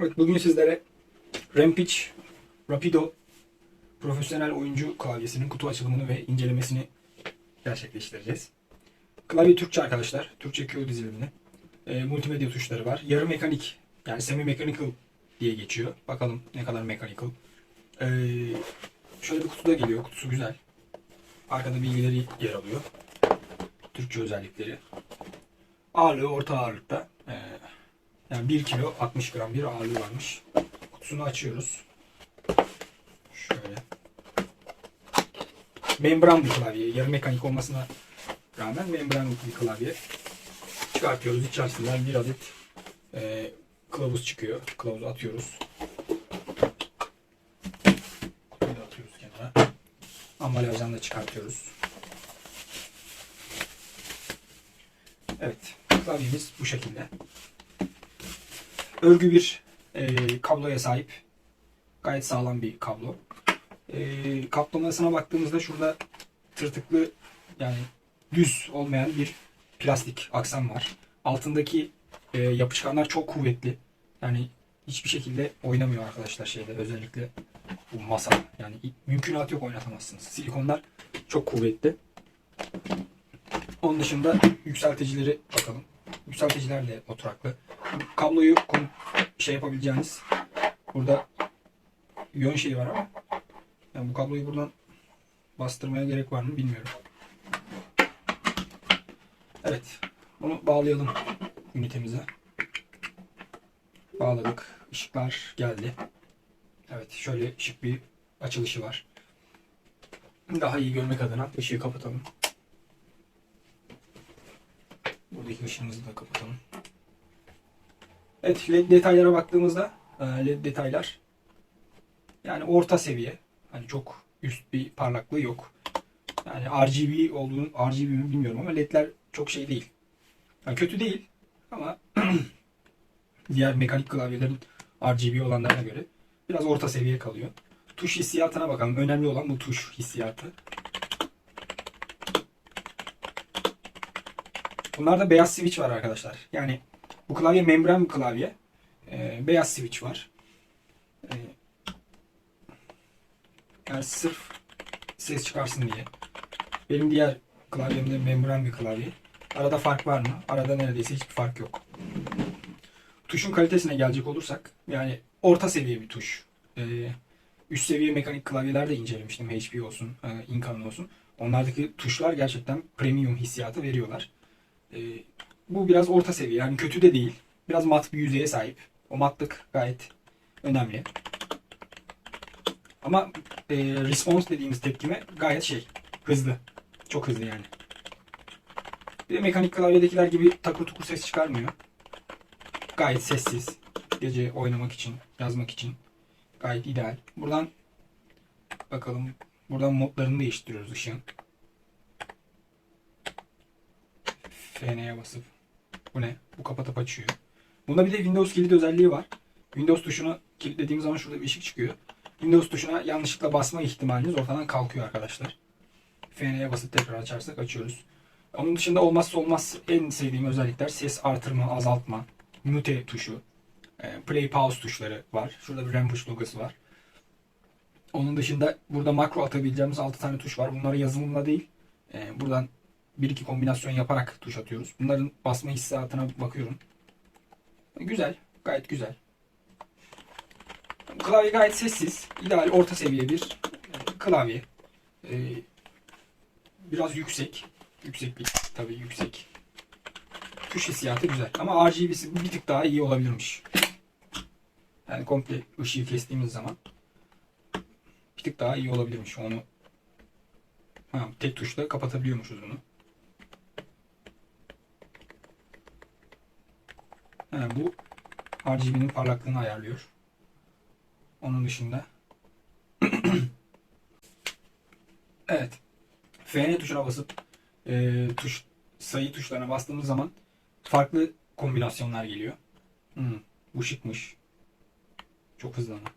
Evet, bugün sizlere Rampage Rapido profesyonel oyuncu klavyesinin kutu açılımını ve incelemesini gerçekleştireceğiz. Klavye Türkçe arkadaşlar. Türkçe Q dizilimli. E, multimedya tuşları var. Yarı mekanik yani semi mechanical diye geçiyor. Bakalım ne kadar mechanical. E, şöyle bir kutuda geliyor. Kutusu güzel. Arkada bilgileri yer alıyor. Türkçe özellikleri. Ağırlığı orta ağırlıkta. Yani 1 kilo 60 gram bir ağırlığı varmış. Kutusunu açıyoruz. Şöyle. Membran bir klavye. Yarı mekanik olmasına rağmen membran bir klavye. Çıkartıyoruz. İçerisinden bir adet e, kılavuz çıkıyor. Kılavuzu atıyoruz. Kutuyu da atıyoruz kenara. Ambalajdan da çıkartıyoruz. Evet. Klavyemiz bu şekilde örgü bir e, kabloya sahip. Gayet sağlam bir kablo. E, kaplamasına baktığımızda şurada tırtıklı yani düz olmayan bir plastik aksam var. Altındaki e, yapışkanlar çok kuvvetli. Yani hiçbir şekilde oynamıyor arkadaşlar şeyde özellikle bu masa. Yani mümkünat yok oynatamazsınız. Silikonlar çok kuvvetli. Onun dışında yükselticileri bakalım. Yükselticiler de oturaklı. Kabloyu şey yapabileceğiniz burada yön şeyi var ama yani bu kabloyu buradan bastırmaya gerek var mı bilmiyorum. Evet. Bunu bağlayalım ünitemize. Bağladık. Işıklar geldi. Evet. Şöyle şık bir açılışı var. Daha iyi görmek adına ışığı kapatalım. Buradaki ışığımızı da kapatalım. Evet LED detaylara baktığımızda e, LED detaylar yani orta seviye. Hani çok üst bir parlaklığı yok. Yani RGB olduğunu RGB mi bilmiyorum ama LED'ler çok şey değil. Yani kötü değil ama diğer mekanik klavyelerin RGB olanlarına göre biraz orta seviye kalıyor. Tuş hissiyatına bakalım. Önemli olan bu tuş hissiyatı. Bunlarda beyaz switch var arkadaşlar. Yani bu klavye membran bir klavye. Ee, beyaz switch var. Ee, yani sırf ses çıkarsın diye. Benim diğer klavyemde membran bir klavye. Arada fark var mı? Arada neredeyse hiçbir fark yok. Tuşun kalitesine gelecek olursak yani orta seviye bir tuş. Ee, üst seviye mekanik klavyeler de incelemiştim. HP olsun, e, Incan'ın olsun. Onlardaki tuşlar gerçekten premium hissiyatı veriyorlar. Ee, bu biraz orta seviye. Yani kötü de değil. Biraz mat bir yüzeye sahip. O matlık gayet önemli. Ama e, response dediğimiz tepkime gayet şey hızlı. Çok hızlı yani. Bir de mekanik klavyedekiler gibi takır tukur ses çıkarmıyor. Gayet sessiz. Gece oynamak için, yazmak için gayet ideal. Buradan bakalım. Buradan modlarını değiştiriyoruz ışığın. FN'ye basıp bu ne? Bu kapatıp açıyor. Bunda bir de Windows kilit özelliği var. Windows tuşunu kilitlediğim zaman şurada bir ışık çıkıyor. Windows tuşuna yanlışlıkla basma ihtimaliniz ortadan kalkıyor arkadaşlar. FN'ye basıp tekrar açarsak açıyoruz. Onun dışında olmazsa olmaz en sevdiğim özellikler ses artırma, azaltma, mute tuşu, e, play pause tuşları var. Şurada bir Rampage logosu var. Onun dışında burada makro atabileceğimiz 6 tane tuş var. Bunları yazılımla değil, e, buradan bir iki kombinasyon yaparak tuş atıyoruz. Bunların basma hissiyatına bakıyorum. Güzel. Gayet güzel. Klavye gayet sessiz. ideal orta seviye bir e, klavye. Ee, biraz yüksek. Yükseklik tabii yüksek. Tuş hissiyatı güzel. Ama RGB'si bir tık daha iyi olabilirmiş. Yani komple ışığı kestiğimiz zaman bir tık daha iyi olabilirmiş. Onu ha, tek tuşla kapatabiliyormuşuz bunu. Bu RGB'nin parlaklığını ayarlıyor. Onun dışında Evet. FN tuşuna basıp e, tuş sayı tuşlarına bastığımız zaman farklı kombinasyonlar geliyor. Hmm, bu şıkmış. Çok hızlı ama.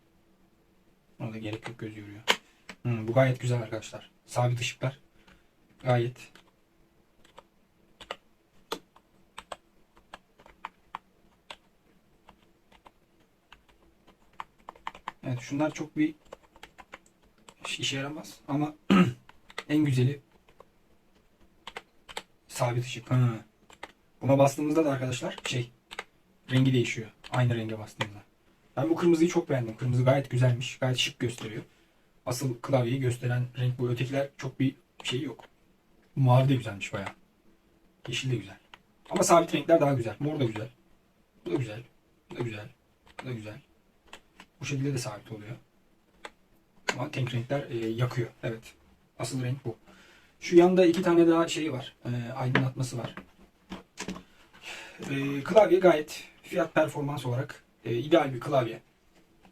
Ona da gerek yok göz yoruyor. Hmm, bu gayet güzel arkadaşlar. Sabit ışıklar. Gayet Evet şunlar çok bir iş- işe yaramaz ama en güzeli sabit ışık. Ha. Buna bastığımızda da arkadaşlar şey rengi değişiyor. Aynı renge bastığımızda. Ben bu kırmızıyı çok beğendim. Kırmızı gayet güzelmiş. Gayet şık gösteriyor. Asıl klavyeyi gösteren renk bu. Ötekiler çok bir şey yok. Mavi de güzelmiş bayağı. Yeşil de güzel. Ama sabit renkler daha güzel. Mor da güzel. Bu da güzel. Bu da güzel. Bu da güzel. Bu şekilde de sabit oluyor. Ama tenk renkler e, yakıyor. Evet. Asıl renk bu. Şu yanda iki tane daha şey var. E, aydınlatması var. E, klavye gayet fiyat performans olarak e, ideal bir klavye.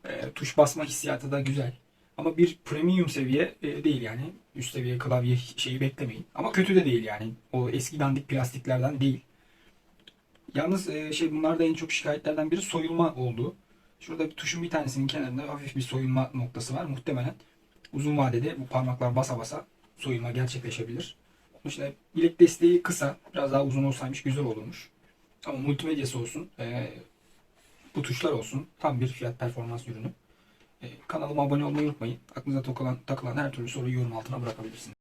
E, tuş basma hissiyatı da güzel. Ama bir premium seviye e, değil yani. Üst seviye klavye şeyi beklemeyin. Ama kötü de değil yani. O eski dandik plastiklerden değil. Yalnız e, şey bunlarda en çok şikayetlerden biri soyulma oldu. Şurada bir tuşun bir tanesinin kenarında hafif bir soyulma noktası var. Muhtemelen uzun vadede bu parmaklar basa basa soyulma gerçekleşebilir. De bilek desteği kısa. Biraz daha uzun olsaymış güzel olurmuş. Ama multimedyası olsun. e, bu tuşlar olsun. Tam bir fiyat performans ürünü. E, kanalıma abone olmayı unutmayın. Aklınıza takılan, takılan her türlü soruyu yorum altına bırakabilirsiniz.